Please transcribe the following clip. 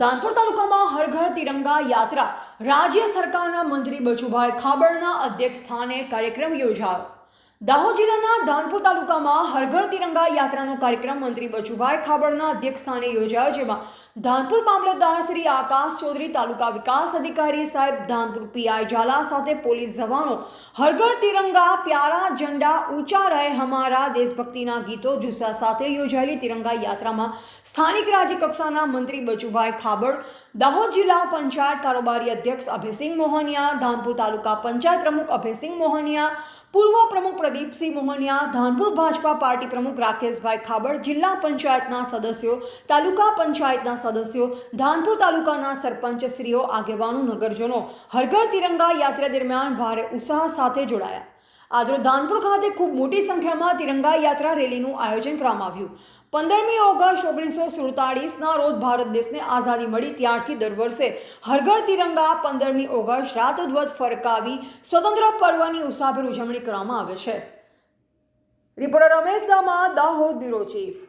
ધાનપુર તાલુકામાં હરઘર તિરંગા યાત્રા રાજ્ય સરકારના મંત્રી બચુભાઈ ખાબડના અધ્યક્ષ સ્થાને કાર્યક્રમ યોજાયો. દાહોદ જિલ્લાના ધાનપુર તાલુકામાં હરઘર તિરંગા યાત્રાનો કાર્યક્રમ મંત્રી બચુભાઈ ખાબડના અધ્યક્ષ સ્થાને યોજાયો, જેમાં ધાનપુર મામલતદાર શ્રી આકાશ ચૌધરી, તાલુકા વિકાસ અધિકારી સાહેબ ધાનપુર પીઆઈ ઝાલા સાથે પોલીસ જવાનો હરઘર તિરંગા પ્યારા ઝંડા ઊંચા રહે હમારા દેશભક્તિના ગીતો જુસ્સા સાથે યોજાયેલી તિરંગા યાત્રામાં સ્થાનિક રાજ્ય કક્ષાના મંત્રી બચુભાઈ ખાબડ, દાહોદ જિલ્લા પંચાયત કારોબારી અધ્યક્ષ અભયસિંહ મોહનિયા ધાનપુર તાલુકા પંચાયત પ્રમુખ અભયસિંહ મોહનિયા પૂર્વ પ્રમુખ પ્રદીપસિંહ મોહનિયા, ધાનપુર ભાજપા પાર્ટી પ્રમુખ રાકેશભાઈ ખાબડ, જિલ્લા પંચાયતના સદસ્યો, તાલુકા પંચાયતના સદસ્યો, ધાનપુર તાલુકાના સરપંચશ્રીઓ, આગેવાનો, નગરજનો હરઘર તિરંગા યાત્રા દરમિયાન ભારે ઉત્સાહ સાથે જોડાયા. આજરોજ દાનપુર ખાતે ખૂબ મોટી સંખ્યામાં તિરંગા યાત્રા રેલીનું આયોજન કરવામાં આવ્યું. પંદરમી ઓગસ્ટ ઓગણીસો સુડતાળીસના રોજ ભારત દેશને આઝાદી મળી ત્યારથી દર વર્ષે હરઘર તિરંગા પંદરમી ઓગસ્ટ રાતોધ્વજ ફરકાવી સ્વતંત્ર પર્વની ઉત્સાહભેર ઉજવણી કરવામાં આવે છે. Reporter Ramesh Dama, Dahod bureau chief.